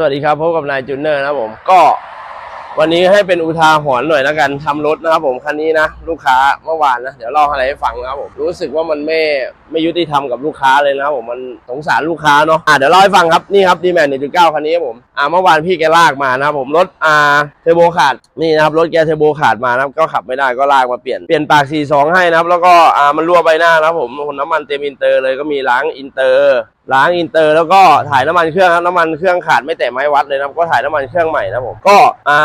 สวัสดีครับพบกับนายจูเนอร์นะผมก็วันนี้ให้เป็นอุทาหรณ์หน่อยแล้วกันทำรถนะครับผมคันนี้นะลูกค้าเมื่อวานนะเดี๋ยวเล่าอะไรให้ฟังนะครับผมรู้สึกว่ามันไม่ไม่ยุติธรรมกับลูกค้าเลยนะครับผมมันสงสารลูกค้าเนาะอะเดี๋ยวเล่าให้ฟังครับนี่ครับดีแมนหนึ่งจุดเก้าคันนี้ครับผมอ่าเมื่อวานพี่แกลากมานะครับผมรถอ่าเทโบขาดนี่นะครับรถแกเทโบขาดมานะครับก็ขับไม่ได้ก็ลากมาเปลี่ยนเปลี่ยนปาก42ให้นะครับแล้วก็อ่ามันรั่วใบหน้านะครับผมน้ำมันเต็มอินเตอร์เลยก็มีล้างอินเตอร์ ล้างอินเตอร์แล้วก็ถ่ายน้ำมันเครื่องครับน้ำมันเครื่องขาดไม่แตะไม้วัดเลยนะก็ถ่ายน้ำมันเครื่องใหม่นะผมก็อ่า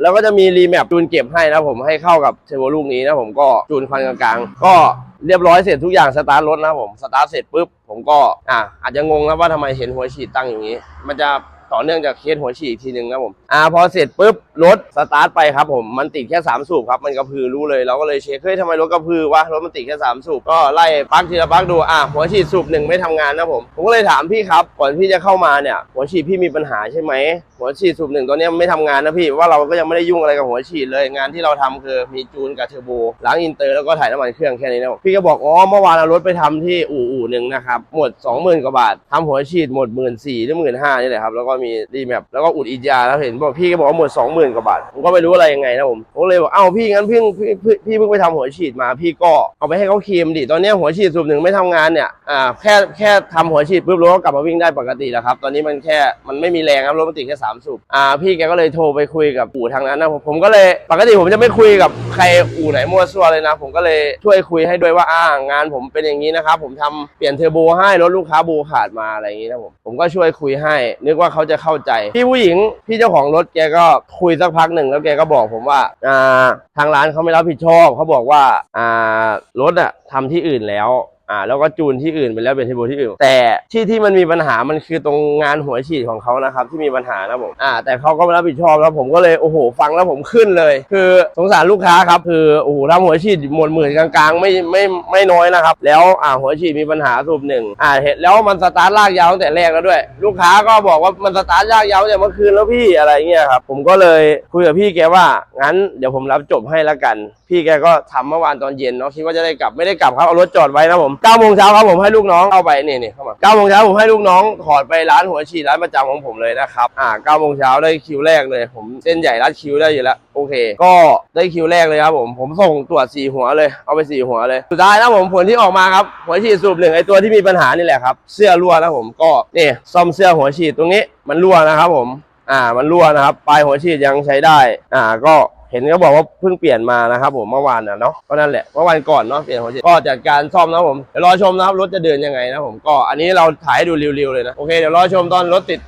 แล้วก็จะมีรีแมปจูนเก็บให้นะผมให้เข้ากับเทอร์โบลูกนี้นะผมก็จูนควันกลางๆก็เรียบร้อยเสร็จทุกอย่างสตาร์ทรถนะผมสตาร์ทเสร็จปุ๊บผมก็อ่าอาจจะงงนะว่าทำไมเห็นหัวฉีดตั้งอย่างนี้ มันจะ ต่อเนื่องจากเคสหัวฉีดอีกทีหนึ่งนะครับผมอ่าพอเสร็จปุ๊บรถสตาร์ทไปครับผมมันติดแค่สามสูบครับมันกระพือรู้เลยเราก็เลยเช็คเฮ้ยทำไมรถกระพือวะรถมันติดแค่สามสูบก็ไล่ปักทีละปักดูอะหัวฉีดสูบหนึ่งไม่ทำงานนะผมผมก็เลยถามพี่ครับก่อนพี่จะเข้ามาเนี่ยหัวฉีดพี่มีปัญหาใช่ไหมหัวฉีดสูบหนึ่งตัวนี้ไม่ทำงานนะพี่ว่าเราก็ยังไม่ได้ยุ่งอะไรกับหัวฉีดเลยงานที่เราทำคือมีจูนกับเทอร์โบล้างอินเตอร์แล้วก็ถ่ายน้ำมันเครื่องแค่นี้นะพี่ก็บอกอ๋อเมื่อวานเอารถไปทำที่อู่อู่หนึ่งนะครับหมดสองหมื่นกว่าบาททำหัวฉีดหมดหมื่นสี่หรือหมื่นห้านี่แหละครับแล้วก็มีรีแมปแล้วก็อุดอีจยาแล้วเห็นบอกพี่ก็บอกว่าหมดสองหมื่นกว่าบาทผมก็ไม่รู้อะไรยังไงนะผมผมเลยบอกเอ้าพี่งั้นพี่พี่พี่พี่เพิ่งไปทำหัวฉีดมาพี่ก็เอาไปให้เขาเคลมดิตอนนี้หัวฉีดสูบหนึ่งไม่ทำงานเนี่ยอ่าแค่แค่ทำหัวฉีดปุ๊บรถก็กลับมาวิ่งได้ปกติแล้วครับตอนนี้มันแค่มันไม่มีแรงครับรถมันติดแค่สามสูบอ่าพี่แกก็เลยโทรไปคุยกับอู่ทางนั้นนะผมผมก็เลยปกติผมจะไม่คุยกับใครอู่ไหนมั่วซั่วเลยนะ ผมก็เลยช่วยคุยให้ด้วยว่าอ่างานผมเป็นอย่างนี้นะครับผมทำเปลี่ยนเทอร์โบให้รถลูกค้าโบขาดมาอะไรอย่างนี้นะผมผมก็ช่วยคุยให้ นึกว่าเขาจะเข้าใจ พี่ผู้หญิงพี่เจ้าของรถแกก็คุยสักพักหนึ่งแล้วแกก็บอกผมว่าอ่าทางร้านเขาไม่รับผิดชอบเขาบอกว่าอ่ารถอะทำที่อื่นแล้ว อ่าแล้วก็จูนที่อื่นไปแล้วเป็นเทอร์โบที่อื่น แต่ที่ที่มันมีปัญหามันคือตรงงานหัวฉีดของเขานะครับที่มีปัญหานะผมอ่าแต่เขาก็ไม่รับผิดชอบแล้วผมก็เลยโอ้โหฟังแล้วผมขึ้นเลย คือสงสารลูกค้าครับคือโอ้โหทำหัวฉีดหมดหมื่นกลางๆ ไม่ไม่ไม่น้อยนะครับ แล้วอ่าหัวฉีดมีปัญหาสูบหนึ่งอ่าเห็นแล้วมันสตาร์ทลากยาวตั้งแต่แรกแล้วด้วย ลูกค้าก็บอกว่ามันสตาร์ทลากยาวตั้งแต่เมื่อคืนแล้วพี่อะไรเงี้ยครับผมก็เลยคุยกับพี่แกว่างั้นเดี๋ยวผมรับจบให้ละกัน พี่แกก็ทำเมื่อวานตอนเย็นเนาะคิดว่าจะได้กลับไม่ได้กลับครับเอารถจอดไว้นะผม9โมงเช้าครับผมให้ลูกน้องเข้าไปนี่นี่เข้ามา9โมงเช้าผมให้ลูกน้องถอดไปร้านหัวฉีดร้านประจำของผมเลยนะครับอ่า9โมงเช้าได้คิวแรกเลย ผมเส้นใหญ่รัดคิวได้อยู่แล้วโอเค ก็ได้คิวแรกเลยครับผมผมส่งตรวจสี่หัวเลยเอาไปสี่หัวเลยสุดท้ายนะผมผลที่ออกมาครับหัวฉีดสูบหนึ่งไอตัวที่มีปัญหานี่แหละครับเสื้อรั่วนะผมก็นี่ซ่อมเสื้อหัวฉีดตรงนี้มันรั่วนะครับผมอ่ามันรั่วนะครับปลายหัวฉีดยังใช้ได้ อ่าก็ เห็นเขาบอกว่าเพิ่งเปลี่ยนมานะครับผมเมื่อวานนะเนาะก็นั่นแหละเมื่อวานก่อนเนาะเปลี่ยนหัวฉีดก็จัดการซ่อมนะผมเดี๋ยวรอชมนะครับรถจะเดินยังไงนะผมก็อันนี้เราถ่ายดูเร็วๆเลยนะโอเคเดี๋ยวรอชมตอนรถติด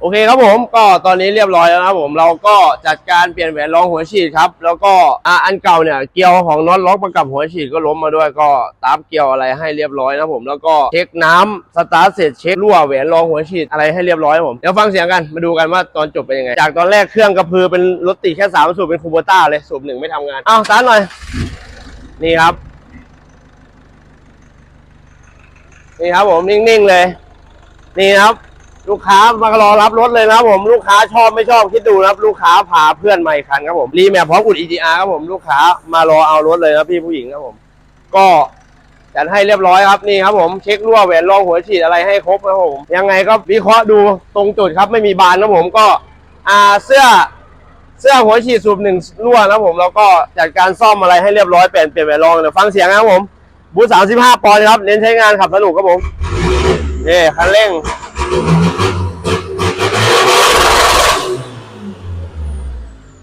โอเคครับผมก็ตอนนี้เรียบร้อยแล้วนะครับผมเราก็จัดการเปลี่ยนแหวนรองหัวฉีดครับ แล้วก็อ่าอันเก่าเนี่ยเกลียวของน็อตล็อกประกับหัวฉีดก็ล้มมาด้วยก็ตามเกลียวอะไรให้เรียบร้อยนะผมแล้วก็เช็คน้ำสตาร์ทเสร็จเช็ครั่วแหวนรองหัวฉีดอะไรให้เรียบร้อยครับผมเดี๋ยวฟังเสียงกันมาดูกันว่าตอนจบเป็นยังไง จากตอนแรกเครื่องกระพือเป็นรถติแค่สามสูบเป็นคูโบต้าเลยสูบหนึ่งไม่ทำงานอ้าวสตาร์ทหน่อยนี่ครับนี่ครับผมนิ่งๆเลย นี่ครับ ลูกค้ามารอรับรถเลยนะผมลูกค้าชอบไม่ชอบคิดดูนะครับลูกค้าพาเพื่อนมาอีกคันครับผมรีแมปพร้อมอุด EGR ครับผมลูกค้ามารอเอารถเลยนะพี่ผู้หญิงครับผม ก็จัดให้เรียบร้อยครับนี่ครับผมเช็ครั่วแหวนรองหัวฉีดอะไรให้ครบนะครับผม ยังไงก็วิเคราะห์ดูตรงจุดครับไม่มีบานนะผมก็อ่าเสื้อเสื้อหัวฉีดสูบหนึ่งรั่วนะผมแล้วก็จัดการซ่อมอะไรให้เรียบร้อยเปลี่ยนเปลี่ยนแหวนรองเดี๋ยวฟังเสียงนะครับผมบูธสามสิบห้าปอนด์ครับเน้นใช้งานขับสนุกครับผมนี่คันเร่ง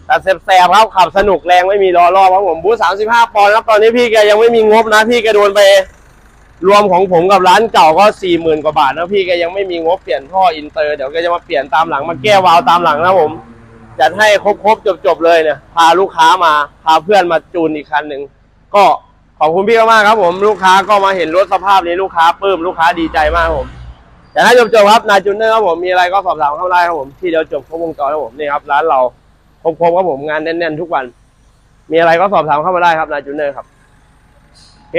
แต่แสบๆครับขับสนุกแรงไม่มีล้อรอบครับผมบูธสามสิบห้าปอนด์ครับตอนนี้พี่แกยังไม่มีงบนะ พี่แกโดนไป รวมของผมกับร้านเก่าก็สี่หมื่นกว่าบาทนะพี่แกยังไม่มีงบเปลี่ยนท่ออินเตอร์เดี๋ยวแกจะมาเปลี่ยนตามหลังมาแก้วาล์วตามหลังนะผมจัดให้ครบๆจบๆเลยเนี่ยพาลูกค้ามาพาเพื่อนมาจูนอีกคันหนึ่งก็ขอบคุณพี่มากๆครับผมลูกค้าก็มาเห็นรถสภาพนี้ลูกค้าปลื้มลูกค้าดีใจมากผม แต่ถ้าจบๆครับนายจูนเนอร์ครับผมมีอะไรก็สอบถามเข้ามาได้ครับผมที่เดียวจบครบวงจรครับผมนี่ครับร้านเราครบๆครับผมงานแน่นๆทุกวัน มีอะไรก็สอบถามเข้ามาได้ครับนายจูเนอร์ครับโอเค